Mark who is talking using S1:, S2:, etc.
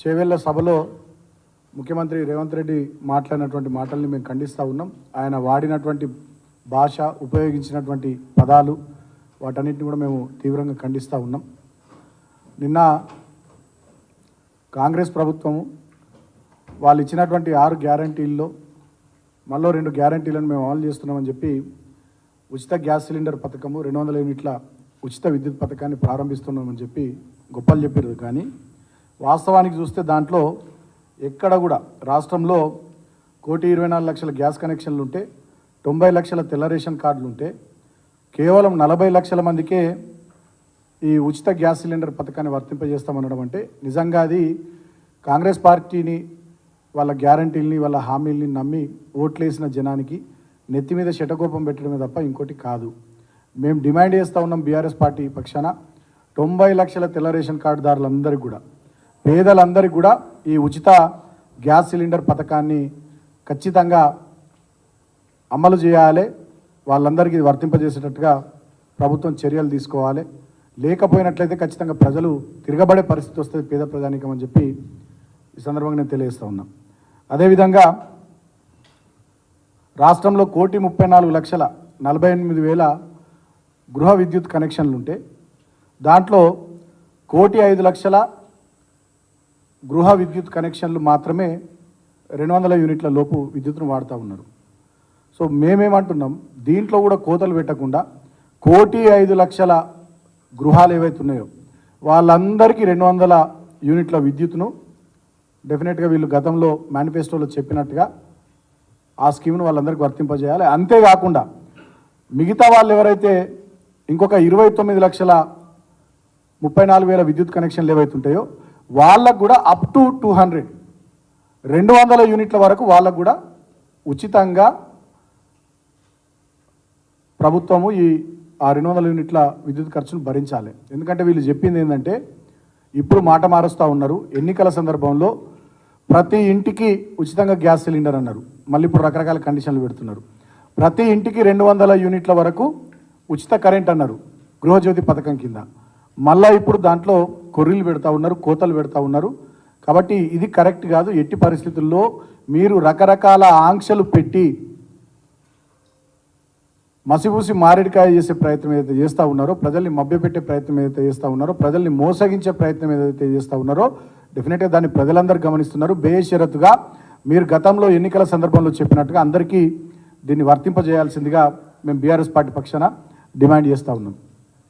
S1: చేవెళ్ళ సభలో ముఖ్యమంత్రి రేవంత్ రెడ్డి మాట్లాడినటువంటి మాటల్ని మేము ఖండిస్తూ ఉన్నాం. ఆయన వాడినటువంటి భాష ఉపయోగించినటువంటి పదాలు వాటన్నిటిని కూడా మేము తీవ్రంగా ఖండిస్తూ ఉన్నాం. నిన్న కాంగ్రెస్ ప్రభుత్వము వాళ్ళు ఇచ్చినటువంటి ఆరు గ్యారంటీల్లో మళ్ళీ రెండు గ్యారంటీలను మేము అమలు చేస్తున్నామని చెప్పి ఉచిత గ్యాస్ సిలిండర్ పథకము రెండు వందల యూనిట్ల ఉచిత విద్యుత్ పథకాన్ని ప్రారంభిస్తున్నామని చెప్పి గొప్పలు చెప్పారు కానీ వాస్తవానికి చూస్తే దాంట్లో ఎక్కడ కూడా రాష్ట్రంలో కోటి ఇరవై నాలుగు లక్షల గ్యాస్ కనెక్షన్లు ఉంటే తొంభై లక్షల తెల్ల రేషన్ కార్డులు ఉంటే కేవలం నలభై లక్షల మందికే ఈ ఉచిత గ్యాస్ సిలిండర్ పథకాన్ని వర్తింపజేస్తామనడం అంటే నిజంగా అది కాంగ్రెస్ పార్టీని వాళ్ళ గ్యారంటీల్ని వాళ్ళ హామీల్ని నమ్మి ఓట్లేసిన జనానికి నెత్తి మీద శటకోపం పెట్టడమే తప్ప ఇంకోటి కాదు. మేము డిమాండ్ చేస్తూ ఉన్నాం బీఆర్ఎస్ పార్టీ పక్షాన తొంభై లక్షల తెల్ల రేషన్ కార్డుదారులందరికీ కూడా. పేదలందరికీ కూడా ఈ ఉచిత గ్యాస్ సిలిండర్ పథకాన్ని ఖచ్చితంగా అమలు చేయాలి. వాళ్ళందరికీ ఇది వర్తింపజేసేటట్టుగా ప్రభుత్వం చర్యలు తీసుకోవాలి. లేకపోయినట్లయితే ఖచ్చితంగా ప్రజలు తిరగబడే పరిస్థితి వస్తుంది పేద ప్రజానికం అని చెప్పి ఈ సందర్భంగా నేను తెలియజేస్తూ ఉన్నా. అదేవిధంగా రాష్ట్రంలో కోటి ముప్పై నాలుగు లక్షల నలభై ఎనిమిది వేల గృహ విద్యుత్ కనెక్షన్లు ఉంటే దాంట్లో కోటి ఐదు లక్షల గృహ విద్యుత్ కనెక్షన్లు మాత్రమే రెండు వందల యూనిట్ల లోపు విద్యుత్ను వాడుతూ ఉన్నారు. సో మేమేమంటున్నాం దీంట్లో కూడా కోతలు పెట్టకుండా కోటి ఐదు లక్షల గృహాలు ఏవైతే ఉన్నాయో వాళ్ళందరికీ రెండు వందల యూనిట్ల విద్యుత్ను డెఫినెట్గా వీళ్ళు గతంలో మేనిఫెస్టోలో చెప్పినట్టుగా ఆ స్కీమ్ను వాళ్ళందరికీ వర్తింపజేయాలి. అంతేకాకుండా మిగతా వాళ్ళు ఎవరైతే ఇంకొక ఇరవై తొమ్మిది లక్షల ముప్పై నాలుగు వేల విద్యుత్ కనెక్షన్లు ఏవైతే ఉంటాయో వాళ్ళకు కూడా అప్ టు టూ హండ్రెడ్ రెండు వందల యూనిట్ల వరకు వాళ్ళకు కూడా ఉచితంగా ప్రభుత్వము ఈ ఆ రెండు వందల యూనిట్ల విద్యుత్ ఖర్చును భరించాలి. ఎందుకంటే వీళ్ళు చెప్పింది ఏంటంటే ఇప్పుడు మాట మారుస్తూ ఉన్నారు. ఎన్నికల సందర్భంలో ప్రతి ఇంటికి ఉచితంగా గ్యాస్ సిలిండర్ అన్నారు. మళ్ళీ ఇప్పుడు రకరకాల కండిషన్లు పెడుతున్నారు. ప్రతి ఇంటికి రెండు వందల యూనిట్ల వరకు ఉచిత కరెంట్ అన్నారు గృహజ్యోతి పథకం కింద. మళ్ళీ ఇప్పుడు దాంట్లో కొర్రీలు పెడతా ఉన్నారు కోతలు పెడతా ఉన్నారు. కాబట్టి ఇది కరెక్ట్ కాదు. ఎట్టి పరిస్థితుల్లో మీరు రకరకాల ఆంక్షలు పెట్టి మసిపూసి మారేడుకాయ చేసే ప్రయత్నం ఏదైతే చేస్తూ ఉన్నారో ప్రజల్ని మభ్యపెట్టే ప్రయత్నం ఏదైతే చేస్తూ ఉన్నారో ప్రజల్ని మోసగించే ప్రయత్నం ఏదైతే చేస్తూ ఉన్నారో డెఫినెట్గా దాన్ని ప్రజలందరూ గమనిస్తున్నారు. బేషరతుగా మీరు గతంలో ఎన్నికల సందర్భంలో చెప్పినట్టుగా అందరికీ దీన్ని వర్తింపజేయాల్సిందిగా మేము బీఆర్ఎస్ పార్టీ పక్షాన డిమాండ్ చేస్తూ ఉన్నాం.